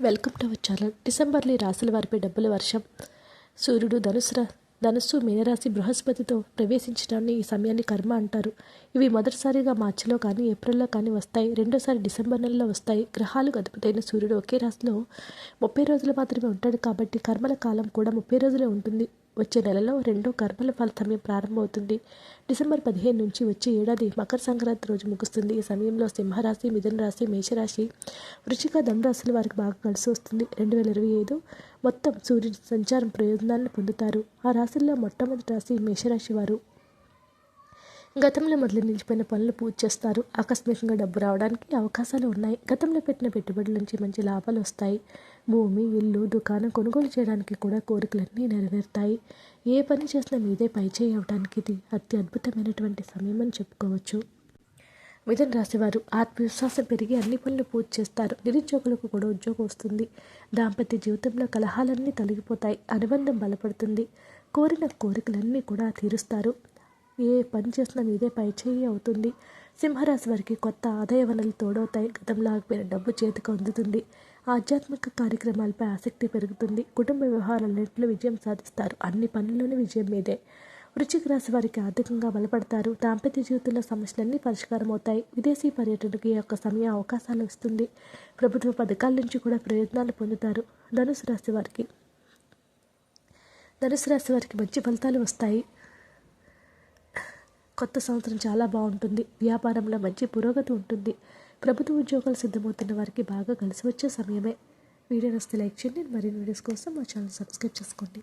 Welcome to our channel. డిసెంబర్లో రాశుల వారిపై డబ్బుల వర్షం. సూర్యుడు ధనుసు ధనుస్సు మీనరాశి బృహస్పతితో ప్రవేశించడాన్ని ఈ సమయాన్ని కర్మ అంటారు. ఇవి మొదటిసారిగా మార్చిలో కానీ ఏప్రిల్లో కానీ వస్తాయి. రెండోసారి డిసెంబర్ నెలలో వస్తాయి. గ్రహాలు గదుపుతైన సూర్యుడు ఒకే రాశిలో ముప్పై రోజులు మాత్రమే ఉంటాడు కాబట్టి కర్మల కాలం కూడా ముప్పై రోజులే ఉంటుంది. వచ్చే నెలలో రెండో కర్మల ఫల సమయం ప్రారంభమవుతుంది. డిసెంబర్ పదిహేను నుంచి వచ్చే ఏడాది మకర సంక్రాంతి రోజు ముగుస్తుంది. ఈ సమయంలో సింహరాశి మిథున రాశి మేషరాశి వృషిక ధనురాశుల వారికి బాగా కలిసి వస్తుంది. రెండు వేల ఇరవై ఐదు మొత్తం సూర్యుడి సంచారం ప్రయోజనాలను పొందుతారు. ఆ రాశుల్లో మొట్టమొదటి రాశి మేషరాశి వారు. గతంలో మొదలు నిలిచిపోయిన పనులు పూర్తి చేస్తారు. ఆకస్మికంగా డబ్బు రావడానికి అవకాశాలు ఉన్నాయి. గతంలో పెట్టిన పెట్టుబడుల నుంచి మంచి లాభాలు వస్తాయి. భూమి ఇల్లు దుకాణం కొనుగోలు చేయడానికి కూడా కోరికలన్నీ నెరవేరుతాయి. ఏ పని చేసినా మీదే పై అవడానికి ఇది అతి అద్భుతమైనటువంటి సమయం అని చెప్పుకోవచ్చు. మిథున రాశివారు ఆత్మవిశ్వాసం పెరిగి అన్ని పనులు పూర్తి చేస్తారు. నిరుద్యోగులకు కూడా ఉద్యోగం వస్తుంది. దాంపత్య జీవితంలో కలహాలన్నీ తొలగిపోతాయి. అనుబంధం బలపడుతుంది. కోరిన కోరికలన్నీ కూడా తీరుస్తారు. ఏ పని చేసినా మీదే పై చేయి అవుతుంది. సింహరాశి వారికి కొత్త ఆదాయ వనరులు తోడవుతాయి. గతంలో ఆగిపోయిన డబ్బు చేతికి అందుతుంది. ఆధ్యాత్మిక కార్యక్రమాలపై ఆసక్తి పెరుగుతుంది. కుటుంబ వ్యవహారాలన్నింటిలో విజయం సాధిస్తారు. అన్ని పనుల్లోనూ విజయం మీదే. వృశ్చిక రాశి వారికి ఆర్థికంగా బలపడతారు. దాంపత్య జీవితంలో సమస్యలన్నీ పరిష్కారం అవుతాయి విదేశీ పర్యటనకి ఈ యొక్క సమయ అవకాశాలు ఇస్తుంది. ప్రభుత్వ పథకాల నుంచి కూడా ప్రయోజనాలు పొందుతారు. ధనుసు రాశి వారికి ధనుసు రాశి వారికి మంచి ఫలితాలు వస్తాయి. కొత్త సంవత్సరం చాలా బాగుంటుంది. వ్యాపారంలో మంచి పురోగతి ఉంటుంది. ప్రభుత్వ ఉద్యోగాలు సిద్ధమవుతున్న వారికి బాగా కలిసి వచ్చే సమయమే. వీడియో నస్తే లైక్ చేయండి. మరిన్ని వీడియోస్ కోసం మా ఛానల్ సబ్స్క్రైబ్ చేసుకోండి.